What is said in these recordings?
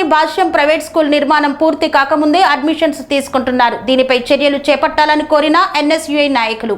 డోన్లోని భాష్యం private school నిర్మాణం పూర్తి కాకముందే అడ్మిషన్స్ తీసుకుంటున్నారు. దీనిపై చర్యలు చేపట్టాలని కోరిన ఎన్ఎస్యుఐ నాయకులు.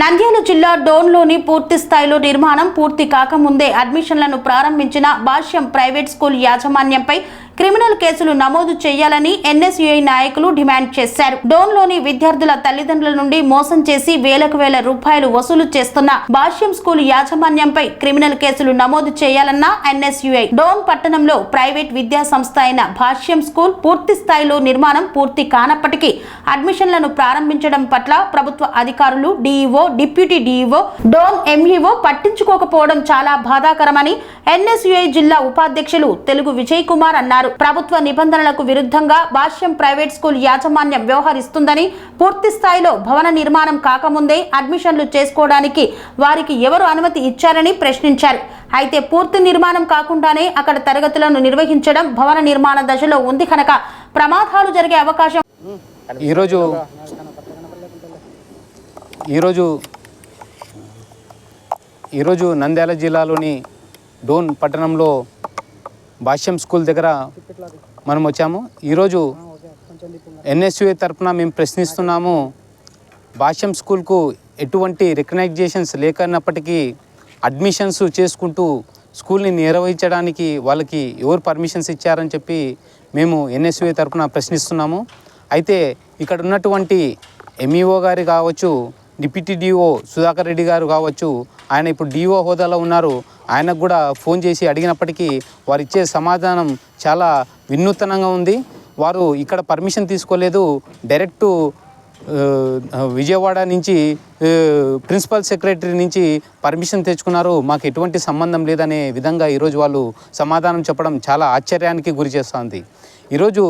నంద్యాల జిల్లా డోన్లోని పూర్తి స్థాయిలో నిర్మాణం పూర్తి కాకముందే అడ్మిషన్లను ప్రారంభించిన భాష్యం ప్రైవేట్ స్కూల్ యాజమాన్యంపై క్రిమినల్ కేసులు నమోదు చేయాలని ఎన్ఎస్యుఐ నాయకులు డిమాండ్ చేశారు. డోన్లోని విద్యార్థుల తల్లిదండ్రుల నుండి మోసం చేసి వేలకు వేల రూపాయలు వసూలు చేస్తున్న భాష్యం స్కూల్ యాజమాన్యంపై క్రిమినల్ కేసులు నమోదు చేయాలన్న ఎన్ఎస్యుఐ. డోన్ పట్టణంలో ప్రైవేట్ విద్యా సంస్థ అయిన భాష్యం స్కూల్ పూర్తి స్థాయిలో నిర్మాణం పూర్తి కానప్పటికీ అడ్మిషన్లను ప్రారంభించడం పట్ల ప్రభుత్వ అధికారులు DEO deputy DEO Dhone MEO పట్టించుకోకపోవడం చాలా బాధాకరమని ఎన్ఎస్యుఐ జిల్లా ఉపాధ్యక్షులు తెలుగు విజయ్ కుమార్ అన్నారు. ప్రభుత్వ నిబంధనలకు విరుద్ధంగా భాష్యం ప్రైవేట్ స్కూల్ యాజమాన్యం వ్యవహరిస్తుందని పూర్తి స్థాయిలో భవన నిర్మాణం కాకముందే అడ్మిషన్లు చేసుకోవడానికి వారికి ఎవరు అనుమతి ఇచ్చారని ప్రశ్నించారు. అయితే పూర్తి నిర్మాణం కాకుండానే అక్కడ తరగతులను నిర్వహించడం భవన నిర్మాణ దశలో ఉంది కనుక ప్రమాదాలు జరిగే అవకాశం ఈరోజు ఈరోజు ఈరోజు నంద్యాల జిల్లాలోని డోన్ పట్టణంలో భాష్యం స్కూల్ దగ్గర మనం వచ్చాము. ఈరోజు ఎన్ఎస్యుఏ తరఫున మేము ప్రశ్నిస్తున్నాము భాష్యం స్కూల్కు ఎటువంటి రికగ్నైజేషన్స్ లేకన్నప్పటికీ అడ్మిషన్స్ చేసుకుంటూ స్కూల్ని నిర్వహించడానికి వాళ్ళకి ఎవరు పర్మిషన్స్ ఇచ్చారని చెప్పి మేము ఎన్ఎస్యుఏ తరఫున ప్రశ్నిస్తున్నాము. అయితే ఇక్కడ ఉన్నటువంటి ఎంఈఓ గారు కావచ్చు డిప్యూటీ డిఓ సుధాకర్ రెడ్డి గారు కావచ్చు ఆయన ఇప్పుడు డిఓ హోదాలో ఉన్నారు. ఆయనకు కూడా ఫోన్ చేసి అడిగినప్పటికీ వారు ఇచ్చే సమాధానం చాలా వినూత్నంగా ఉంది. వారు ఇక్కడ పర్మిషన్ తీసుకోలేదు. డైరెక్టు విజయవాడ నుంచి ప్రిన్సిపల్ సెక్రటరీ నుంచి పర్మిషన్ తెచ్చుకున్నారు. మాకు ఎటువంటి సంబంధం లేదనే విధంగా ఈరోజు వాళ్ళు సమాధానం చెప్పడం చాలా ఆశ్చర్యానికి గురి చేస్తుంది. ఈరోజు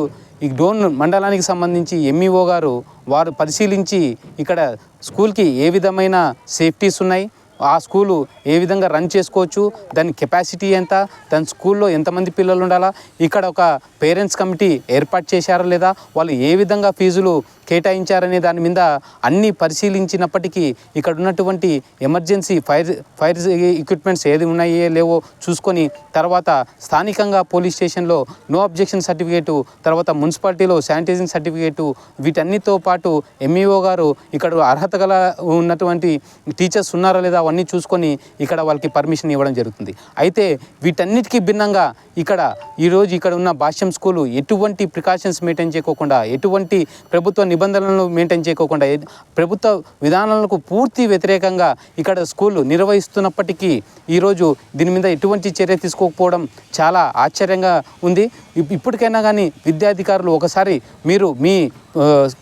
ఈ డోన్ మండలానికి సంబంధించి ఎంఈఓ గారు వారు పరిశీలించి ఇక్కడ స్కూల్కి ఏ విధమైన సేఫ్టీస్ ఉన్నాయి? ఆ స్కూలు ఏ విధంగా రన్ చేసుకోవచ్చు దాని కెపాసిటీ ఎంత దాని స్కూల్లో ఎంతమంది పిల్లలు ఉండాలా ఇక్కడ ఒక పేరెంట్స్ కమిటీ ఏర్పాటు చేశారా లేదా వాళ్ళు ఏ విధంగా ఫీజులు కేటాయించారనే దాని మీద అన్ని పరిశీలించినప్పటికీ ఇక్కడ ఉన్నటువంటి ఎమర్జెన్సీ ఫైర్ ఫైర్ ఎక్విప్మెంట్స్ ఏది ఉన్నాయో లేవో చూసుకొని తర్వాత స్థానికంగా పోలీస్ స్టేషన్లో నో అబ్జెక్షన్ సర్టిఫికేటు తర్వాత మున్సిపాలిటీలో శానిటైజింగ్ సర్టిఫికేటు వీటన్నిటితో పాటు ఎంఈఓ గారు ఇక్కడ అర్హత గల ఉన్నటువంటి టీచర్స్ ఉన్నారా లేదా అవన్నీ చూసుకొని ఇక్కడ వాళ్ళకి పర్మిషన్ ఇవ్వడం జరుగుతుంది. అయితే వీటన్నిటికీ భిన్నంగా ఇక్కడ ఈరోజు ఇక్కడ ఉన్న భాష్యం స్కూలు ఎటువంటి ప్రికాషన్స్ మెయింటైన్ చేయకోకుండా ఎటువంటి ప్రభుత్వ నిబంధనలను మెయింటైన్ చేయకోకుండా ప్రభుత్వ విధానాలకు పూర్తి వ్యతిరేకంగా ఇక్కడ స్కూల్ నిర్వహిస్తున్నప్పటికీ ఈరోజు దీని మీద ఎటువంటి చర్య తీసుకోకపోవడం చాలా ఆశ్చర్యంగా ఉంది. ఇప్- ఇప్పటికైనా కానీ విద్యాధికారులు ఒకసారి మీరు మీ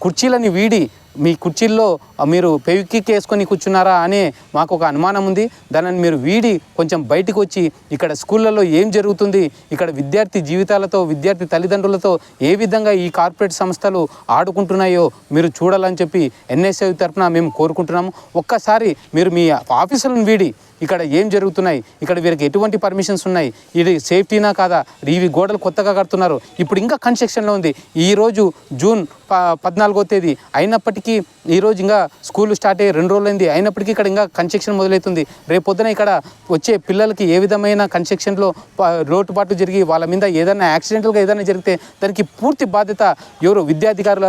కుర్చీలని వీడి మీ కుర్చీల్లో మీరు పెవికిక్కేసుకొని కూర్చున్నారా అనే మాకు ఒక అనుమానం ఉంది. దానిని మీరు వీడి కొంచెం బయటికి వచ్చి ఇక్కడ స్కూళ్ళలో ఏం జరుగుతుంది ఇక్కడ విద్యార్థి జీవితాలతో విద్యార్థి తల్లిదండ్రులతో ఏ విధంగా ఈ కార్పొరేట్ సంస్థలు ఆడుకుంటున్నాయో మీరు చూడాలని చెప్పి ఎన్ఎస్ఐ తరఫున మేము కోరుకుంటున్నాము. ఒక్కసారి మీరు మీ ఆఫీసులను వీడి ఇక్కడ ఏం జరుగుతున్నాయి? ఇక్కడ వీరికి ఎటువంటి పర్మిషన్స్ ఉన్నాయి? ఇది సేఫ్టీనా కాదా? ఇవి గోడలు కొత్తగా కడుతున్నారు. ఇప్పుడు ఇంకా కన్స్ట్రక్షన్లో ఉంది. ఈరోజు జూన్ ప పద్నాలుగో తేదీ అయినప్పటికీ ఈరోజు ఇంకా స్కూల్ స్టార్ట్ అయ్యి రెండు రోజులైంది. అయినప్పటికీ ఇక్కడ ఇంకా కన్స్ట్రక్షన్ మొదలవుతుంది. రేపొద్దున ఇక్కడ వచ్చే పిల్లలకి ఏ విధమైన కన్స్ట్రక్షన్లో రోడ్డుపాటు లోటుపాటు జరిగి వాళ్ళ మీద ఏదైనా యాక్సిడెంటల్గా ఏదైనా జరిగితే దానికి పూర్తి బాధ్యత ఎవరు విద్యాధికారుల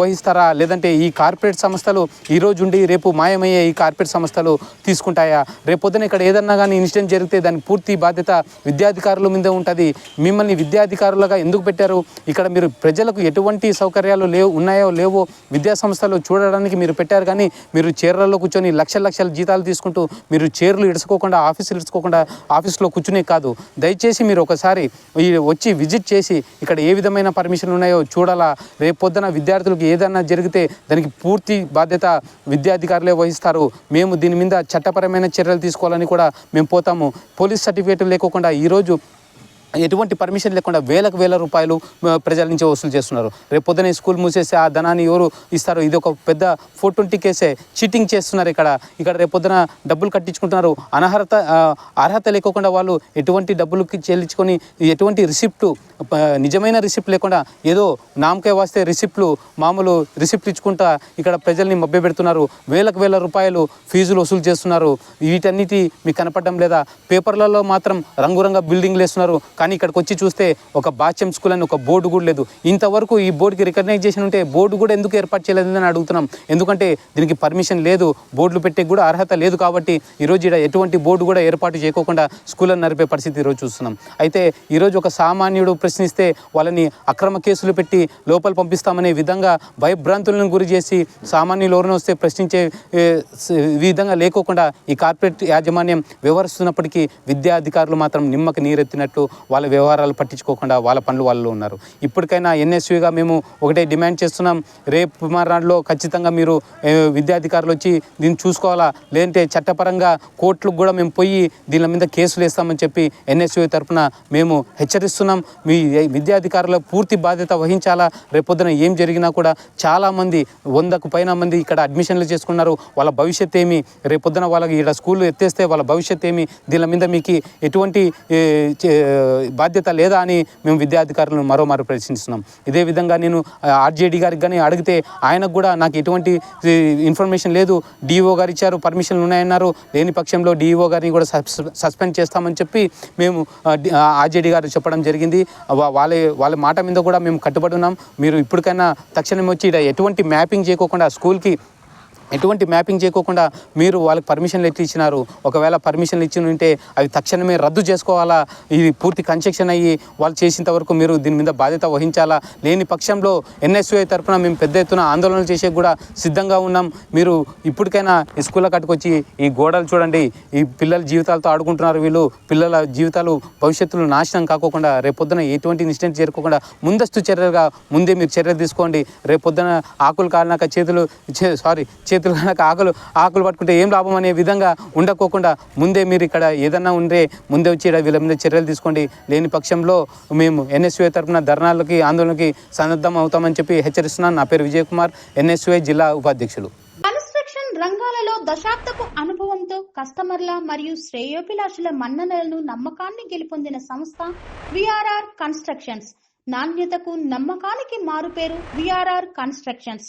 వహిస్తారా? లేదంటే ఈ కార్పొరేట్ సంస్థలు ఈరోజు ఉండి రేపు మాయమయ్యే ఈ కార్పొరేట్ సంస్థలు తీసుకుంటాయా? రేపు పొద్దున ఇక్కడ ఏదన్నా కానీ ఇన్సిడెంట్ జరిగితే దాని పూర్తి బాధ్యత విద్యాధికారుల మీద ఉంటుంది. మిమ్మల్ని విద్యాధికారులుగా ఎందుకు పెట్టారు? ఇక్కడ మీరు ప్రజలకు ఎటువంటి సౌకర్యాలు లేవు ఉన్నాయో లేవో విద్యా సంస్థలు చూడడానికి మీరు పెట్టారు కానీ మీరు చీరలలో కూర్చొని లక్షల లక్షల జీతాలు తీసుకుంటూ మీరు చీరలు ఇడుచుకోకుండా ఆఫీసులు ఇడుచుకోకుండా ఆఫీస్లో కూర్చునే కాదు. దయచేసి మీరు ఒకసారి వచ్చి విజిట్ చేసి ఇక్కడ ఏ విధమైన పర్మిషన్లు ఉన్నాయో చూడాలా? రేపొద్దున విద్యార్థులకు ఏదైనా జరిగితే దానికి పూర్తి బాధ్యత విద్యాధికారులే వహిస్తారు. మేము దీని మీద చట్టపరమైన చర్యలు తీసుకోవాలని కూడా మేము పోతాము. పోలీస్ సర్టిఫికేట్ లేకోకుండా ఈరోజు ఎటువంటి పర్మిషన్ లేకుండా వేలకు వేల రూపాయలు ప్రజల నుంచి వసూలు చేస్తున్నారు. రేపు పొద్దున స్కూల్ మూసేసి ఆ ధనాన్ని ఎవరు ఇస్తారు ఇది ఒక పెద్ద ఫోర్ ట్వంటీ కేసే చీటింగ్ చేస్తున్నారు ఇక్కడ. ఇక్కడ రేపు పొద్దున డబ్బులు కట్టించుకుంటున్నారు. అనర్హత అర్హత లేకోకుండా వాళ్ళు ఎటువంటి డబ్బులు చెల్లించుకొని ఎటువంటి రిసిప్ట్ నిజమైన రిసిప్ట్ లేకుండా ఏదో నామకే వస్తే రిసిప్ట్లు మామూలు రిసిప్ట్ ఇచ్చుకుంటా ఇక్కడ ప్రజల్ని మభ్య పెడుతున్నారు వేలకు వేల రూపాయలు ఫీజులు వసూలు చేస్తున్నారు. వీటన్నిటి మీకు కనపడడం లేదా? పేపర్లలో మాత్రం రంగురంగ బిల్డింగ్లు వేస్తున్నారు. కానీ ఇక్కడికి వచ్చి చూస్తే ఒక బాచ్యం స్కూల్ అని ఒక బోర్డు కూడా లేదు. ఇంతవరకు ఈ బోర్డుకి రికగ్నైజేషన్ ఉంటే బోర్డు కూడా ఎందుకు ఏర్పాటు చేయలేదని అడుగుతున్నాం. ఎందుకంటే దీనికి పర్మిషన్ లేదు బోర్డులు పెట్టే కూడా అర్హత లేదు కాబట్టి ఈరోజు ఇక్కడ ఎటువంటి బోర్డు కూడా ఏర్పాటు చేయకోకుండా స్కూళ్ళను నడిపే పరిస్థితి ఈరోజు చూస్తున్నాం. అయితే ఈరోజు ఒక సామాన్యుడు ప్రశ్నిస్తే వాళ్ళని అక్రమ కేసులు పెట్టి లోపల పంపిస్తామనే విధంగా భయభ్రాంతులను గురి చేసి సామాన్యులు ఎవరిని వస్తే ప్రశ్నించే విధంగా లేకోకుండా ఈ కార్పొరేట్ యాజమాన్యం వ్యవహరిస్తున్నప్పటికీ విద్యా అధికారులు మాత్రం నిమ్మకి నీరెత్తినట్లు వాళ్ళ వ్యవహారాలు పట్టించుకోకుండా వాళ్ళ పనులు వాళ్ళు ఉన్నారు. ఇప్పటికైనా ఎన్ఎస్యుగా మేము ఒకటే డిమాండ్ చేస్తున్నాం. రేపు మర్నాడులో ఖచ్చితంగా మీరు విద్యాధికారులు వచ్చి దీన్ని చూసుకోవాలా? లేదంటే చట్టపరంగా కోర్టులకు కూడా మేము పోయి దీని మీద కేసులు వేస్తామని చెప్పి ఎన్ఎస్యూ తరఫున మేము హెచ్చరిస్తున్నాం. మీ విద్యాధికారుల పూర్తి బాధ్యత వహించాలా? రేపొద్దున ఏం జరిగినా కూడా చాలామంది వందకు పైన మంది ఇక్కడ అడ్మిషన్లు చేసుకున్నారు. వాళ్ళ భవిష్యత్ ఏమి? రేపొద్దున వాళ్ళకి ఇక్కడ స్కూల్ ఎత్తేస్తే వాళ్ళ భవిష్యత్ ఏమి? దీని మీద మీకు ఎటువంటి బాధ్యత లేదా అని మేము విద్యాధికారులను మరోమారు ప్రశ్నిస్తున్నాం. ఇదే విధంగా నేను ఆర్జేడీ గారికి కానీ అడిగితే ఆయనకు కూడా నాకు ఎటువంటి ఇన్ఫర్మేషన్ లేదు. డిఓ గారు ఇచ్చారు పర్మిషన్లు ఉన్నాయన్నారు. లేని పక్షంలో డిఓ గారిని కూడా సస్- సస్పెండ్ చేస్తామని చెప్పి మేము ఆర్జేడీ గారు చెప్పడం జరిగింది. వాళ్ళ వాళ్ళ మాట మీద కూడా మేము కట్టుబడి ఉన్నాం. మీరు ఇప్పటికైనా తక్షణం వచ్చి ఇక్కడ ఎటువంటి మ్యాపింగ్ చేయకోకుండా స్కూల్కి ఎటువంటి మ్యాపింగ్ చేయకోకుండా మీరు వాళ్ళకి పర్మిషన్లు ఎట్టి ఇచ్చినారు? ఒకవేళ పర్మిషన్లు ఇచ్చి ఉంటే అవి తక్షణమే రద్దు చేసుకోవాలా? ఇది పూర్తి కన్స్ట్రక్షన్ అయ్యి వాళ్ళు చేసేంత వరకు మీరు దీని మీద బాధ్యత వహించాలా? లేని పక్షంలో ఎన్ఎస్యుఐ తరఫున మేము పెద్ద ఎత్తున ఆందోళనలు చేసే కూడా సిద్ధంగా ఉన్నాం. మీరు ఇప్పటికైనా ఈ స్కూల్లో కట్టుకొచ్చి ఈ గోడలు చూడండి. ఈ పిల్లల జీవితాలతో ఆడుకుంటున్నారు వీళ్ళు. పిల్లల జీవితాలు భవిష్యత్తులో నాశనం కాకోకుండా రేపొద్దున ఎటువంటి ఇన్సిడెంట్ చేరుకోకుండా ముందస్తు చర్యలుగా ముందే మీరు చర్య తీసుకోండి. రేపొద్దున ఆకులు కాలినాక చేతులు సారీ చేతులు కాలినాక ఆకులు ఆకులు పట్టుకుంటే ఏం లాభం అనే విధంగా ఉండకోకుండా ముందే మీరు ఇక్కడ ఏదన్నా ఉండే ముందే వచ్చి వీళ్ళ మీద చర్యలు తీసుకోండి. లేని పక్షంలో మేము ఎన్ఎస్యూఐ తరఫున ధర్నాలకి ఆందోళనకి సన్నద్ధం అవుతామని చెప్పి హెచ్చరిస్తున్నాను. నా పేరు విజయ్ కుమార్ ఎన్ఎస్యూఐ జిల్లా ఉపాధ్యక్షులు. కన్స్ట్రక్షన్ రంగాలలో దశాబ్దపు అనుభవంతో కస్టమర్ల మరియు శ్రేయోభిలాషుల మన్ననలను నమ్మకాన్ని గెలుపొందిన సంస్థ విఆర్ఆర్ కన్స్ట్రక్షన్స్. నాణ్యతకు నమ్మకానికి మారుపేరు VRR constructions.